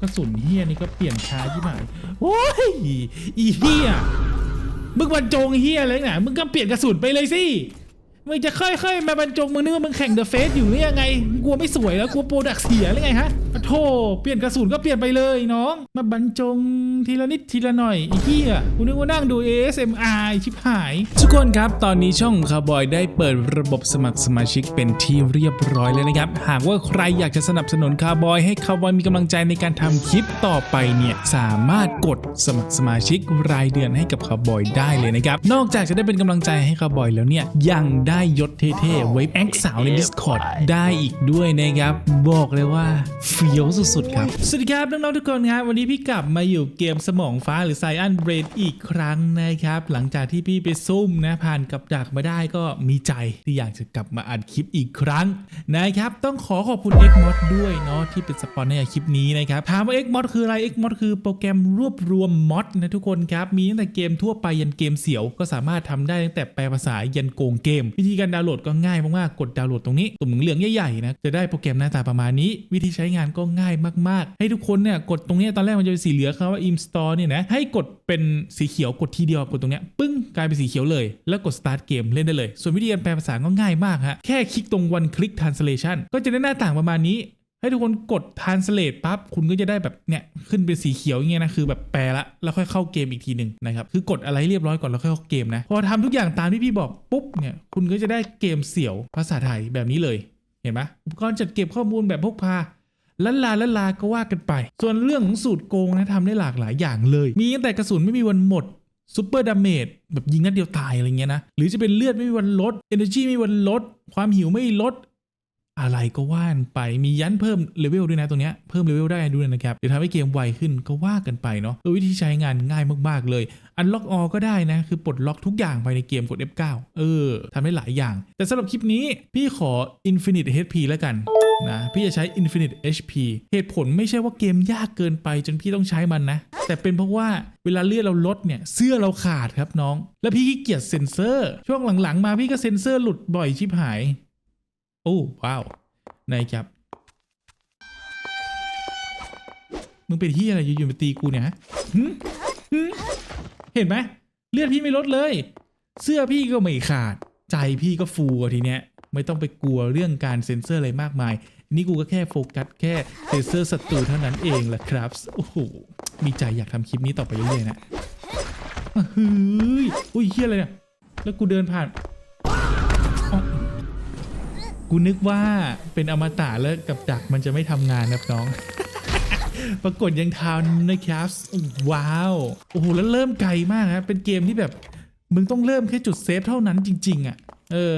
กระสุนเฮียนี่ก็เปลี่ยนช้าที่หมายโอ้ยอีเฮียมึงบรรจงเฮียอะไรเนี่ยมึงก็เปลี่ยนกระสุนไปเลยสิมึงจะค่อยๆมาบรรจงมึงนึกว่ามึงแข่งเดอะเฟสอยู่หรือยังไงมึงกลัวไม่สวยแล้วกลัวโปรดักเสียหรือไงฮะปะโทเปลี่ยนกระสุนก็เปลี่ยนไปเลยน้อง มาบรรจงทีละนิดทีละหน่อยอีเฮียกูนึกว่านั่งดู ASMR ชิบหาย ทุกคนครับตอนนี้ช่องคาร์บอยได้เปิดระบบสมัครสมาชิกเป็นที่เรียบร้อยแล้วนะครับ หากว่าใครอยากจะสนับสนุนคาร์บอยให้คาร์บอยมีกำลังใจในการทำคลิปต่อไปเนี่ยสามารถกดสมัครสมาชิกรายเดือนให้กับคาร์บอยได้เลยนะครับ นอกจากจะได้เป็นกำลังใจให้คาร์บอยแล้วเนี่ยยังได้ยศเท่ๆไว้แอคสาวใน Discord ได้อีกด้วยนะครับบอกเลยว่าฟี้ยวสุดๆครับ สวัสดีครับ น้องๆทุกคนครับวันนี้พี่กลับมาอยู่เกมสมองฟ้าหรือไซอันเบรดอีกครั้งนะครับ หลังจากที่พี่ไปซุ่มนะผ่านกับดักมาได้ก็มีใจที่อยากจะกลับมาอัดคลิปอีกครั้งนะครับ ต้องขอขอบคุณ Xmod ด้วยเนาะที่เป็นสปอนเซอร์คลิปนี้นะครับถามว่า Xmod คืออะไร Xmod คือโปรแกรมรวบรวมมอดนะทุกคนครับมีตั้งแต่เกมทั่วไปยันเกมเสียว ก็สามารถทำได้ตั้งแต่แปลภาษายันโกงเกม วิธีการดาวน์โหลดก็ง่ายมากๆกดดาวน์โหลดตรงนี้ตุ่มเหลืองใหญ่ๆนะจะได้โปรแกรมหน้าตาประมาณนี้ วิธีใช้งานก็ง่ายมากๆ ให้ทุกคนเนี่ยกดตรงนี้ตอนแรกมันจะเป็นสีเหลืองคำว่า install เนี่ยนะให้กดเป็นสีเขียวกดทีเดียวกดตรงเนี้ยปึ้งกลายเป็นสีเขียวเลย แล้วกด start เกมเล่นได้เลย ส่วนวิธีการแปลภาษาก็ง่ายมากฮะแค่คลิกตรง one click translation ก็จะได้หน้าต่างประมาณนี้ให้ทุกคนกด translate ปั๊บคุณก็จะได้แบบเนี่ยขึ้นเป็นสีเขียวอย่างเงี้ยนะคือแบบแปลละแล้วค่อยเข้าเกมอีกทีหนึ่งนะครับคือกดอะไรให้เรียบร้อยก่อนแล้วค่อยเข้าเกมนะพอทำทุกอย่างตามที่พี่บอกปุ๊บเนี่ยคุณก็จะได้เกมเสี่ยวภาษาไทยแบบนี้เลยเห็นไหมอุปกรณ์จัดเก็บข้อมูลแบบพกพา ลันลาลันลาก็ว่ากันไป ส่วนเรื่องของสูตรโกงนะทำได้หลากหลายอย่างเลย มีตั้งแต่กระสุนไม่มีวันหมดซูเปอร์ดาเมจแบบยิงนัดเดียวตายอะไรเงี้ยนะ หรือจะเป็นเลือดไม่มีวันลด Energy ไม่มีวันลด ความหิวไม่ลด อะไรก็ว่านไปมียันเพิ่มเลเวลด้วยนะตรงเนี้ยเพิ่มเลเวลได้ด้วยนะครับเดี๋ยวทำให้เกมไวขึ้นก็ว่ากันไปเนาะโดยวิธีใช้งานง่ายมากๆเลยอันล็อกออก็ได้นะ คือปลดล็อกทุกอย่างภายในเกมกด F9 เออทำได้หลายอย่าง แต่สำหรับคลิปนี้พี่ขอ Infinite HP แล้วกัน นะพี่จะใช้ Infinite HP เหตุผลไม่ใช่ว่าเกมยากเกินไปจนพี่ต้องใช้มันนะ แต่เป็นเพราะว่าเวลาเลือดเราลดเนี่ยเสื้อเราขาดครับน้อง แล้วพี่ขี้เกียจเซ็นเซอร์ ช่วงหลังๆ มาพี่ก็เซ็นเซอร์หลุดบ่อยชิบหาย โอ้ว้าวนะครับมึงเป็นที่อะไรอยู่ๆมาตีกูเนี่ยฮะเห็นไหมเลือดพี่ไม่ลดเลย เสื้อพี่ก็ไม่ขาด ใจพี่ก็ฟูทีเนี้ย ไม่ต้องไปกลัวเรื่องการเซ็นเซอร์อะไรมากมาย นี่กูก็แค่โฟกัสแค่เซ็นเซอร์ศัตรูเท่านั้นเองแหละครับ โอ้โห มีใจอยากทำคลิปนี้ต่อไปเรื่อยๆนะเฮ้ยอุ้ยเฮียอะไรเนี่ย แล้วกูเดินผ่าน กูนึกว่าเป็นอมตะแล้วกับดักมันจะไม่ทำงานนะครับน้องปรากฏยังทันนะครับว้าว โอ้โห แล้วเริ่มไกลมากนะเป็นเกมที่แบบ มึงต้องเริ่มแค่จุดเซฟเท่านั้นจริง ๆ อะ เออ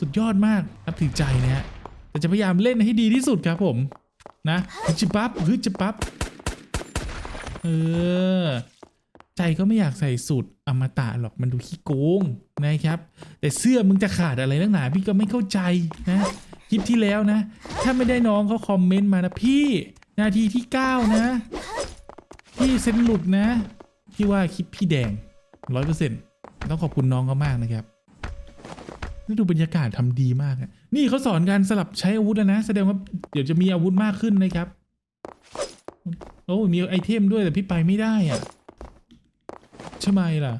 สุดยอดมากนับถือใจนะฮะแต่จะพยายามเล่นให้ดีที่สุดครับผมนะฮึจิปั๊บฮึจิปั๊บเออใจก็ไม่อยากใส่สูตรอมตะหรอกมันดูขี้โกงนะครับ แต่เสื้อมึงจะขาดอะไรนักหนาพี่ก็ไม่เข้าใจนะคลิปที่แล้วนะ ถ้าไม่ได้น้องเขาคอมเมนต์มานะพี่ นาทีที่ 9 นะ พี่เซ็นหลุดนะ พี่ว่าคลิปพี่แดงร้อยเปอร์เซ็นต์ต้องขอบคุณน้องเขามากนะครับ แล้วดูบรรยากาศทำดีมากอะนี่เขาสอนการสลับใช้อาวุธแล้วนะ แสดงว่าเดี๋ยวจะมีอาวุธมากขึ้นนะครับ โอ้มีไอเทมด้วยแต่พี่ไปไม่ได้อะใช่ไหมล่ะ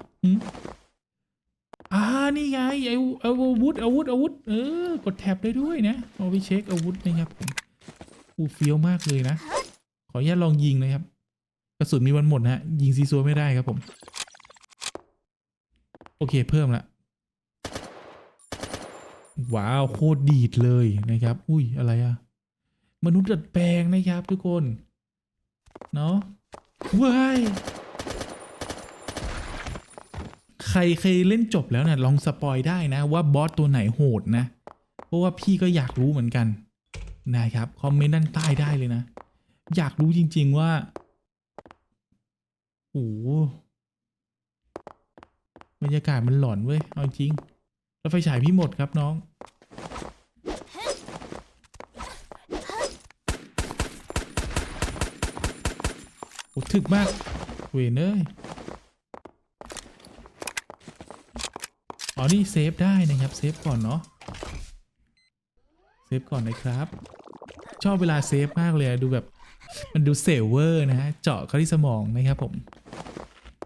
อ่านี่ไงไออาวุธอาวุธอาวุธเออกดแท็บได้ด้วยนะเอาไปเช็คอาวุธนะครับอูเฟี้ยวมากเลยนะ ขออนุญาตลองยิงนะครับ กระสุนมีวันหมดนะฮะยิงซีซัวไม่ได้ครับผม โอเคเพิ่มละ ว้าวโคตรดีดเลยนะครับ อุ้ยอะไรอะมนุษย์ดัดแปลงนะครับทุกคน เนาะว้ายใครเคยเล่นจบแล้วเนี่ยลองสปอยได้นะ ว่าบอสตัวไหนโหดนะ เพราะว่าพี่ก็อยากรู้เหมือนกัน นะครับ คอมเมนต์ด้านใต้ได้เลยนะ อยากรู้จริง ๆว่าโอ้บรรยากาศมันหลอนเว้ย เอาจริง แล้วไฟฉายพี่หมดครับน้อง โอ้ถึกมาก เวนเอ้ย อ๋อ นี่เซฟได้นะครับ เซฟก่อนเนาะ เซฟก่อนนะครับ ชอบเวลาเซฟมากเลยดูแบบ มันดูเซเวอร์นะฮะ เจาะเข้าที่สมองนะครับผม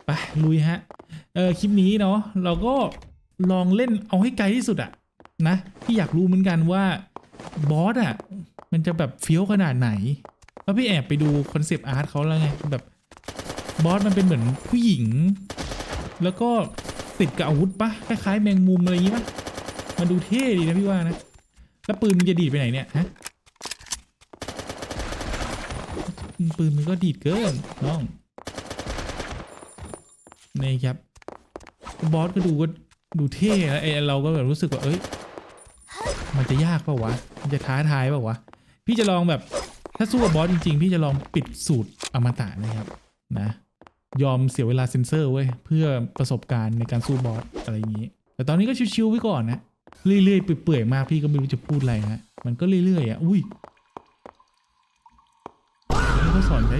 ไป ลุยฮะ เออคลิปนี้เนาะเราก็ ลองเล่นเอาให้ไกลที่สุดอะนะพี่อยากรู้เหมือนกันว่าบอสอะมันจะแบบเฟี้ยวขนาดไหนแล้วพี่แอบไปดูคอนเซปต์อาร์ตเขาแล้วไงแบบบอสมันเป็นเหมือนผู้หญิง แล้วก็ติดกับอาวุธปะคล้ายๆแมงมุมอะไรอย่างงี้ปะมันดูเท่ดีนะพี่ว่านะแล้วปืนมันจะดีดไปไหนเนี่ยฮะปืนมันก็ดีดเกินน้องนี่ครับบอสก็ดูก็ ดูเท่แล้วไอเราก็แบบรู้สึกว่าเอ้ย มันจะยากเปล่าวะ มันจะท้าทายเปล่าวะ พี่จะลองแบบถ้าสู้กับบอสจริง ๆ พี่จะลองปิดสูตรอมตะนะครับนะ ยอมเสียเวลาเซนเซอร์เว้ยเพื่อประสบการณ์ในการสู้บอสอะไรอย่างนี้ แต่ตอนนี้ก็ชิวๆไว้ก่อนนะเรื่อยๆเปื่อยๆมากพี่ก็ไม่รู้จะพูดอะไรฮะมันก็เรื่อยๆอะอุ้ยก็สอนใช้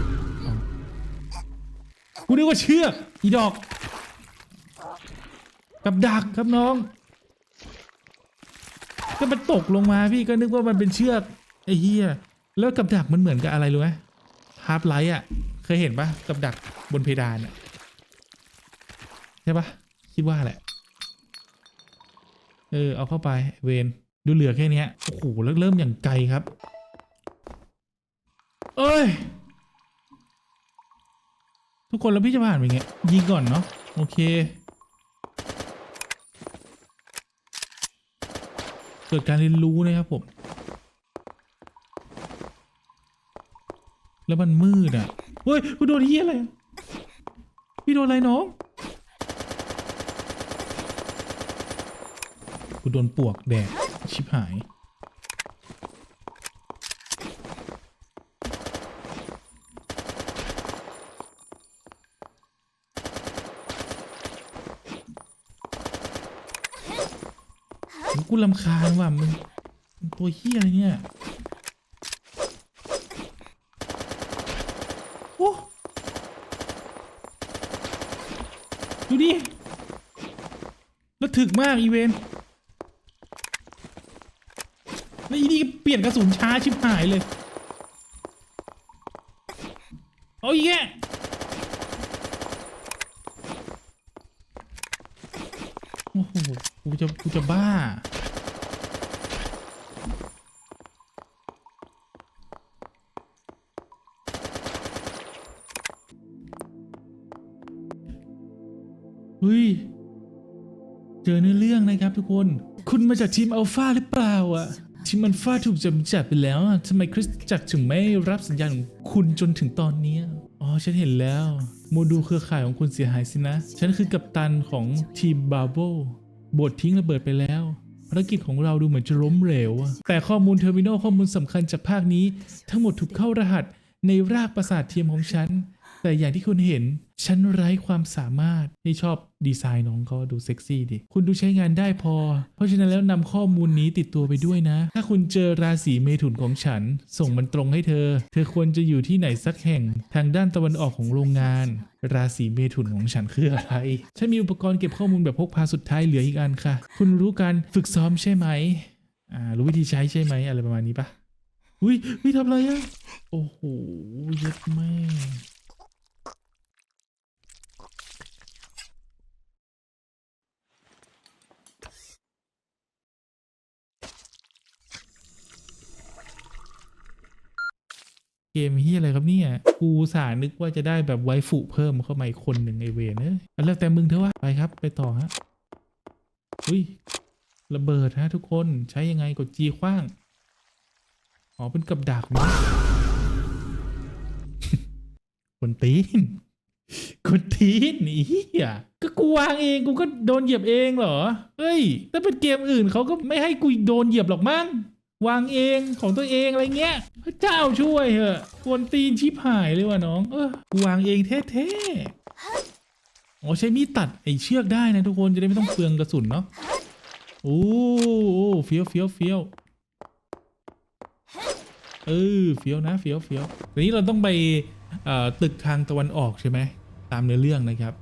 กูนึกว่าเชือกอีดอก กับดักครับน้อง ก็มันตกลงมาพี่ก็นึกว่ามันเป็นเชือกไอ้เหี้ยแล้วกับดักมันเหมือนกับอะไรรู้ไหมฮาร์ปไลท์อะ เคยเห็นปะกับดักบนเพดานอะใช่ปะคิดว่าแหละ เออ เอาเข้าไปเวนดูเหลือแค่นี้โอ้โหแล้วเริ่มอย่างไกลครับ เอ้ย ทุกคนแล้วพี่จะผ่านไปไงยิงก่อนเนาะโอเค เกิดการเรียนรู้นะครับผม แล้วมันมืดอะเฮ้ยกูโดนเฮียอะไร พี่โดนอะไรน้องกูโดนปวกแดดชิบหาย กูลำคาญว่ะมึงตัวเฮียอะไรเนี่ยโอ้ดูดิแล้วถึกมากอีเวนแล้วอีนี่เปลี่ยนกระสุนช้าชิบหายเลยเอาอีแกโอ้โห กูจะ กูจะบ้า นคุณมาจากทีมอัลฟาหรือเปล่าอะ ทีมอัลฟาถูกจำจัดไปแล้วอะทำไมคริสตจักรถึงไม่รับสัญญาณของคุณจนถึงตอนนี้อ๋อ ฉันเห็นแล้ว โมดูลเครือข่ายของคุณเสียหายสินะ ฉันคือกัปตันของทีมบาโบบททิ้งระเบิดไปแล้วภารกิจของเราดูเหมือนจะล้มเหลวอะแต่ข้อมูลเทอร์มินอลข้อมูลสำคัญจากภาคนี้ ทั้งหมดถูกเข้ารหัสในรากประสาทเทียมของฉัน แต่อย่างที่คุณเห็น ฉันไร้ความสามารถที่ชอบดีไซน์น้องเขาดูเซ็กซี่ดิ คุณดูใช้งานได้พอ เพราะฉะนั้นแล้วนำข้อมูลนี้ติดตัวไปด้วยนะ ถ้าคุณเจอราศีเมถุนของฉัน ส่งมันตรงให้เธอ เธอควรจะอยู่ที่ไหนสักแห่งทางด้านตะวันออกของโรงงาน ราศีเมถุนของฉันคืออะไรฉันมีอุปกรณ์เก็บข้อมูลแบบพกพาสุดท้ายเหลืออีกอันค่ะ คุณรู้การฝึกซ้อมใช่ไหมอ่ารู้วิธีใช้ใช่ไหมอะไรประมาณนี้ปะอุ้ยอุ้ยทำอะไรอะโอ้โหเย็ดแม่ เกมเฮียอะไรครับเนี่ยกูสานึกว่าจะได้แบบไวฟุเพิ่มเข้ามาอีกคนหนึ่งไอเวนเอ้ยเอาแล้วแต่มึงเถอะวะไปครับ ไปต่อฮะอุ้ยระเบิดฮะทุกคนใช้ยังไงกดจีคว้าง อ๋อเป็นกับดักนะคนตีนคนตีนนี่เฮียก็กูวางเองกูก็โดนเหยียบเองเหรอ เฮ้ยถ้าเป็นเกมอื่นเขาก็ไม่ให้กูโดนเหยียบหรอกมั้ง วางเองของตัวเองอะไรเงี้ยพระเจ้าช่วยเหอะกวนตีนชิบหายเลยว่ะน้อง เออกูวางเองแท้ๆอ๋อใช้มีดตัดไอเชือกได้นะทุกคนจะได้ไม่ต้องเปลืองกระสุนเนาะโอ้โอ้เฟี้ยวเฟี้ยวเฟี้ยวเออเฟี้ยวนะเฟี้ยวเฟี้ยวทีนี้เราต้องไปตึกทางตะวันออกใช่ไหมตามเนื้อเรื่องนะครับ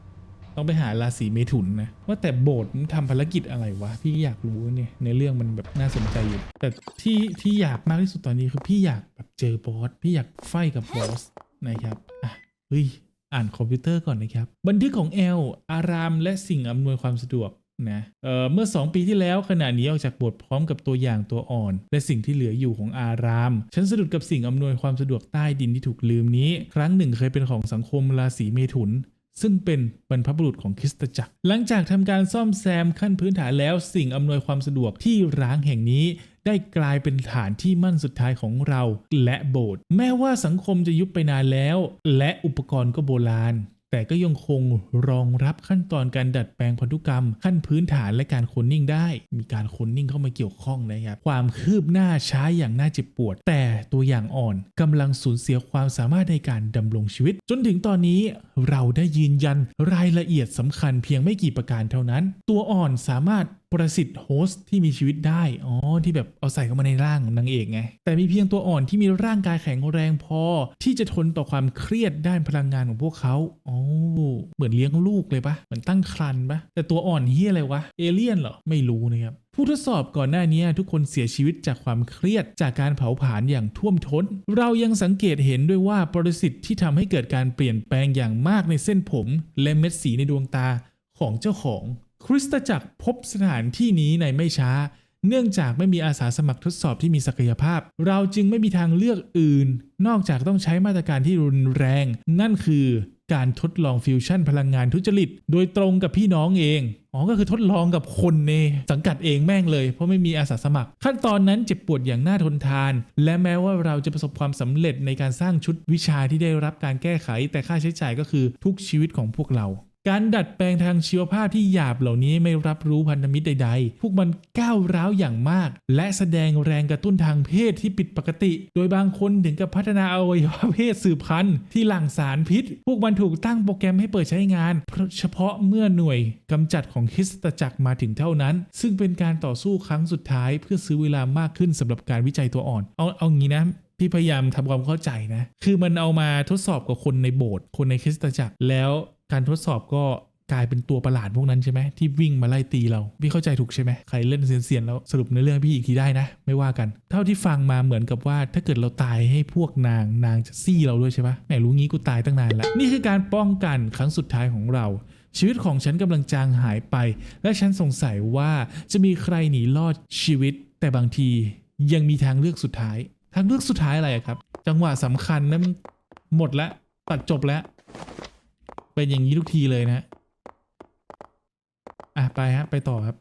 ต้องไปหาราศีเมถุนนะ ว่าแต่โบสถ์มันทำภารกิจอะไรวะ พี่อยากรู้เนี่ยในเรื่องมันแบบน่าสนใจอยู่ แต่ที่ที่อยากมากที่สุดตอนนี้คือพี่อยากแบบเจอบอสพี่อยากไฟกับบอสนะครับอะเฮ้ยอ่านคอมพิวเตอร์ก่อนนะครับ บันทึกของแอลอารามและสิ่งอำนวยความสะดวกนะเอ่อเมื่อ 2 ปีที่แล้วขณะนี้ออกจากโบสถ์พร้อมกับตัวอย่างตัวอ่อน และสิ่งที่เหลืออยู่ของอาราม ฉันสะดุดกับสิ่งอำนวยความสะดวกใต้ดินที่ถูกลืมนี้ ครั้งหนึ่งเคยเป็นของสังคมราศีเมถุน ซึ่งเป็นบรรพบุรุษของคริสตจักร หลังจากทำการซ่อมแซมขั้นพื้นฐานแล้วสิ่งอำนวยความสะดวกที่ร้างแห่งนี้ ได้กลายเป็นฐานที่มั่นสุดท้ายของเราและโบสถ์แม้ว่าสังคมจะยุบไปนานแล้ว และอุปกรณ์ก็โบราณ แต่ก็ยังคงรองรับขั้นตอนการดัดแปลงพันธุกรรม ขั้นพื้นฐานและการโคนนิ่งได้ มีการโคนนิ่งเข้ามาเกี่ยวข้องนะครับ ความคืบหน้าช้าอย่างน่าเจ็บปวด แต่ตัวอย่างอ่อนกำลังสูญเสียความสามารถในการดำรงชีวิต จนถึงตอนนี้เราได้ยืนยันรายละเอียดสำคัญเพียงไม่กี่ประการเท่านั้น ตัวอ่อนสามารถ ประสิทธิ์โฮสต์ที่มีชีวิตได้ อ๋อ ที่แบบเอาใส่เข้ามาในร่างของนางเอกไง แต่มีเพียงตัวอ่อนที่มีร่างกายแข็งแรงพอ ที่จะทนต่อความเครียดด้านพลังงานของพวกเขา อ๋อ เหมือนเลี้ยงลูกเลยปะเหมือนตั้งครรภ์ปะแต่ตัวอ่อนเฮียอะไรวะ เอเลี่ยนเหรอ ไม่รู้นะครับผู้ทดสอบก่อนหน้านี้ทุกคนเสียชีวิตจากความเครียดจากการเผาผลาญอย่างท่วมท้น เรายังสังเกตเห็นด้วยว่าปรสิตที่ทำให้เกิดการเปลี่ยนแปลงอย่างมากในเส้นผม และเม็ดสีในดวงตาของเจ้าของ คริสตจักรพบสถานที่นี้ในไม่ช้า เนื่องจากไม่มีอาสาสมัครทดสอบที่มีศักยภาพ เราจึงไม่มีทางเลือกอื่น นอกจากต้องใช้มาตรการที่รุนแรง นั่นคือการทดลองฟิวชั่นพลังงานทุจริต โดยตรงกับพี่น้องเอง อ๋อ ก็คือทดลองกับคนในสังกัดเองแม่งเลย เพราะไม่มีอาสาสมัคร ขั้นตอนนั้นเจ็บปวดอย่างน่าทนทาน และแม้ว่าเราจะประสบความสำเร็จในการสร้างชุดวิชาที่ได้รับการแก้ไข แต่ค่าใช้จ่ายก็คือทุกชีวิตของพวกเรา การดัดแปลงทางชีวภาพที่หยาบเหล่านี้ไม่รับรู้พันธมิตรใดๆ พวกมันก้าวร้าวอย่างมาก และแสดงแรงกระตุ้นทางเพศที่ผิดปกติ โดยบางคนถึงกับพัฒนาอวัยวะเพศสืบพันธุ์ที่หลั่งสารพิษ พวกมันถูกตั้งโปรแกรมให้เปิดใช้งาน เฉพาะเมื่อหน่วยกำจัดของคริสตจักรมาถึงเท่านั้น ซึ่งเป็นการต่อสู้ครั้งสุดท้าย เพื่อซื้อเวลามากขึ้นสำหรับการวิจัยตัวอ่อน เอาเอางี้นะพี่พยายามทำความเข้าใจนะ คือมันเอามาทดสอบกับคนในโบสถ์ คนในคริสตจักร แล้ว การทดสอบก็กลายเป็นตัวประหลาดพวกนั้นใช่ไหมที่วิ่งมาไล่ตีเราพี่เข้าใจถูกใช่ไหมใครเล่นเซียนๆแล้วสรุปในอเรื่องพี่อีกทีได้นะ ไม่ว่ากัน เท่าที่ฟังมาเหมือนกับว่าถ้าเกิดเราตายให้พวกนางนางจะซี่เราด้วยใช่ปะแหมรู้งี้กูตายตั้งนานแล้วนี่คือการป้องกันครั้งสุดท้ายของเรา ชีวิตของฉันกำลังจางหายไป และฉันสงสัยว่าจะมีใครหนีรอดชีวิต แต่บางทียังมีทางเลือกสุดท้าย ทางเลือกสุดท้ายอะไรครับ จังหวะสำคัญนั้นหมดละตัดจบแล้ว เป็นอย่างนี้ทุกทีเลยนะอะไปฮะไปต่อครับ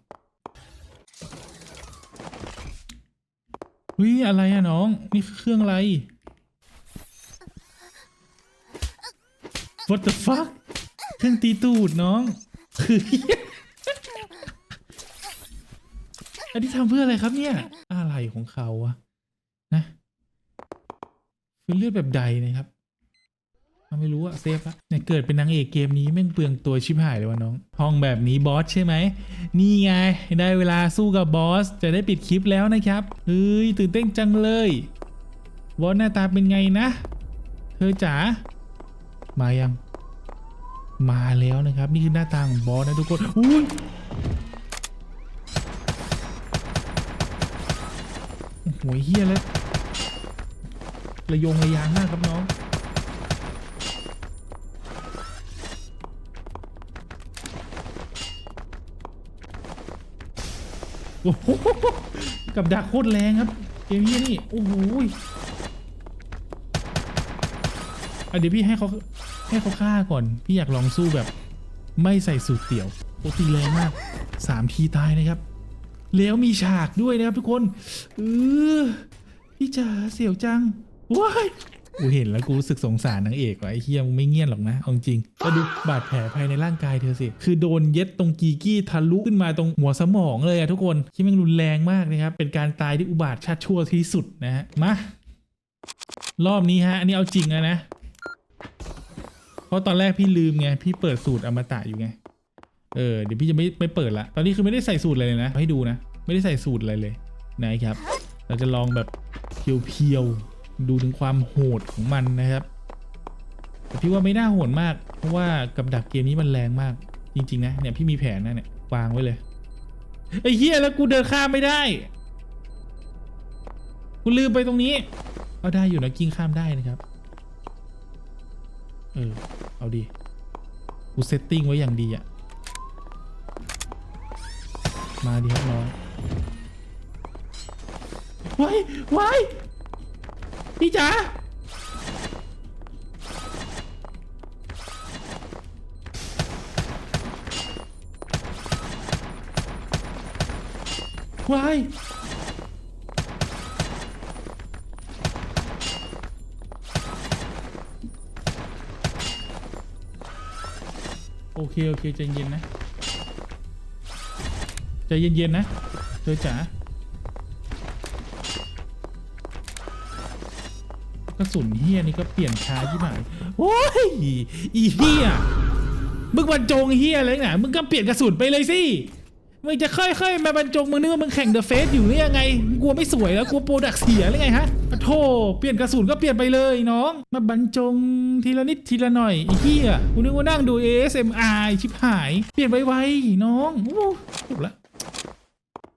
วิอะไรอะน้อง นี่เครื่องอะไร What the fuck เครื่องตีตูดน้อง คือ อันนี้ทำเพื่ออะไรครับเนี่ย อะไรของเขาอะนะเป็นเลือดแบบใดนะครับ ไม่รู้อะเซฟอะเนี่ยเกิดเป็นนางเอกเกมนี้แม่งเปลืองตัวชิบหายเลยวะน้อง ห้องแบบนี้บอสใช่ไหม นี่ไง ได้เวลาสู้กับบอส จะได้ปิดคลิปแล้วนะครับ เฮ้ย ตื่นเต้นจังเลย บอสหน้าตาเป็นไงนะ เธอจ๋า มายัง มาแล้วนะครับ นี่คือหน้าตาของบอสนะทุกคนอุ้ยโอ้โหเฮียแล้วระยงระยางมากครับน้อง โอ้โหกับดักโคตรแรงครับเกมนี้นี่โอ้โหอะเดี๋ยวพี่ให้เขาให้เขาฆ่าก่อน พี่อยากลองสู้แบบ ไม่ใส่สูตรเตี่ยวโอ้ตีแรงมากสามทีตายนะครับ แล้วมีฉากด้วยนะครับทุกคนเออพี่จ๋าเสียวจังว้าย กูเห็นแล้วกูรู้สึกสงสารนางเอกว่ะไอ้เฮียมึงไม่เงียบหรอกนะเอาจริงก็ดูบาดแผลภายในร่างกายเธอสิ คือโดนเย็ดตรงกีกี้ทะลุขึ้นมาตรงหัวสมองเลยอะทุกคนที่มันรุนแรงมากนะครับ เป็นการตายที่อุบาทชาติชั่วที่สุดนะฮะ มารอบนี้ฮะ อันนี้เอาจริงแล้วนะ เพราะตอนแรกพี่ลืมไง พี่เปิดสูตรอมตะอยู่ไง เออ เดี๋ยวพี่จะไม่ไม่เปิดละ ตอนนี้คือไม่ได้ใส่สูตรอะไรเลยนะ ให้ดูนะ ไม่ได้ใส่สูตรอะไรเลยนะครับ เราจะลองแบบเพียวๆ ดูถึงความโหดของมันนะครับ แต่พี่ว่าไม่น่าโหดมาก เพราะว่ากับดักเกมนี้มันแรงมาก จริง ๆ นะ เนี่ยพี่มีแผนนะเนี่ยวางไว้เลยไอ้เหี้ยแล้วกูเดินข้ามไม่ได้ กูลืมไปตรงนี้ เอาได้อยู่นะกิ้งข้ามได้นะครับ เออ เอาดี กูเซตติ้งไว้อย่างดีอะมาดีครับน้องว้ายว้าย พี่จ๋าวายโอเค โอเค ใจเย็นนะ ใจเย็น ๆ นะเธอจ๋า กระสุนเฮียนี่ก็เปลี่ยนช้าที่ไหนโอ้ยอีเฮียมึงบรรจงเฮียอะไรเนี่ยมึงก็เปลี่ยนกระสุนไปเลยสิมึงจะค่อยๆมาบรรจงมึงนึกว่ามึงแข่งเดอะเฟสอยู่หรือยังไงกลัวไม่สวยแล้วกลัวโปรดักเสียหรือไงฮะปะโทเปลี่ยนกระสุนก็เปลี่ยนไปเลยน้อง มาบรรจงทีละนิดทีละหน่อยไอ้เหี้ยกูนึกว่านั่งดู ASMR ชิบหาย เปลี่ยนไวๆน้องโอ้จบละ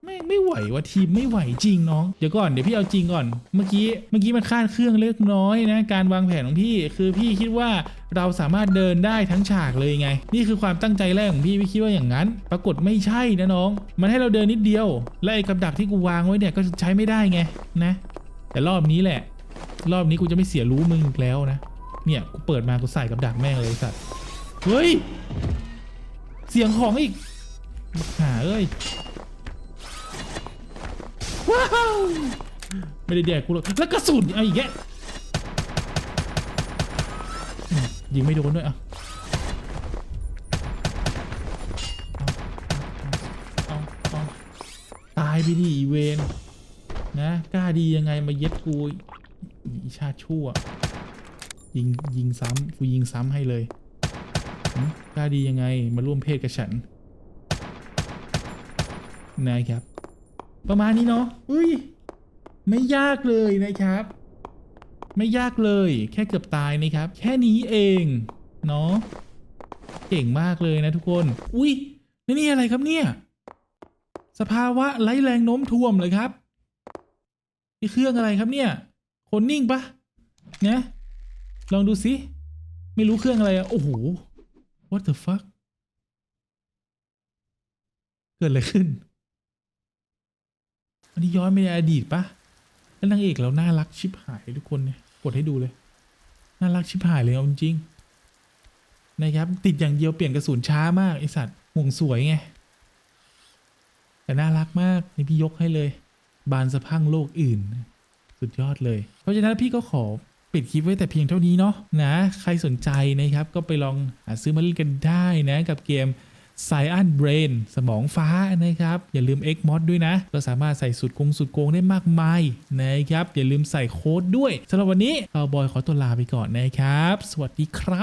แม่ไม่ไหวว่ะทีมไม่ไหวจริงน้อง เดี๋ยวก่อนเดี๋ยวพี่เอาจริงก่อน เมื่อกี้เมื่อกี้มันคาดเครื่องเล็กน้อยนะ การวางแผนของพี่คือพี่คิดว่าเราสามารถเดินได้ทั้งฉากเลยไง นี่คือความตั้งใจแรกของพี่พี่คิดว่าอย่างนั้น ปรากฏไม่ใช่นะน้อง มันให้เราเดินนิดเดียว และไอ้กับดักที่กูวางไว้เนี่ยก็ใช้ไม่ได้ไงนะ แต่รอบนี้แหละ รอบนี้กูจะไม่เสียรู้มึงอีกแล้วนะ เนี่ยกูเปิดมากูใส่กับดักแม่งเลยสัตว์เฮ้ยเสียงของอีกหาเอ้ย ว้าวไม่ได้แดกกูหรอกแล้วกระสุนเอาอีกแกอืมยิงไม่โดนด้วยอะเอาเอาตายไปดิอีเวนนะกล้าดียังไงมาเย็ดกูอีชาชั่ว ยิงยิงซ้ำกูยิงซ้ำให้เลยกล้าดียังไงมาร่วมเพศกับฉันนะครับ ประมาณนี้เนาะอุ้ย ไม่ยากเลยนะครับ ไม่ยากเลย แค่เกือบตายนะครับ แค่นี้เอง เนาะ เก่งมากเลยนะทุกคน อุ้ยนี่นี่อะไรครับเนี่ย สภาวะไร้แรงโน้มถ่วมเลยครับ นี่เครื่องอะไรครับเนี่ย คนนิ่งปะเนี่ยลองดูสิ ไม่รู้เครื่องอะไรอะโอ้โห what the fuck เกิดอะไรขึ้น อันนี้ย้อนไปในอดีตปะแล้วนางเอกเราน่ารักชิบหายทุกคนเนี่ยกดให้ดูเลย น่ารักชิบหายเลยเอาจริงนะครับ ติดอย่างเดียวเปลี่ยนกระสุนช้ามากไอสัตว์ห่วงสวยไง แต่น่ารักมากนี่พี่ยกให้เลย บานสะพังโลกอื่น สุดยอดเลย เพราะฉะนั้นพี่ก็ขอปิดคลิปไว้แต่เพียงเท่านี้เนาะนะ ใครสนใจนะครับก็ไปลองหาซื้อมาเล่นกันได้นะกับเกม ไซอันเบรนสมองฟ้านะครับ อย่าลืม Xmod ด้วยนะก็สามารถใส่สุดกงสุดโกงได้มากมายนะครับ อย่าลืมใส่โค้ดด้วยสำหรับวันนี้เอาบอยขอตัวลาไปก่อนนะครับ สวัสดีครับ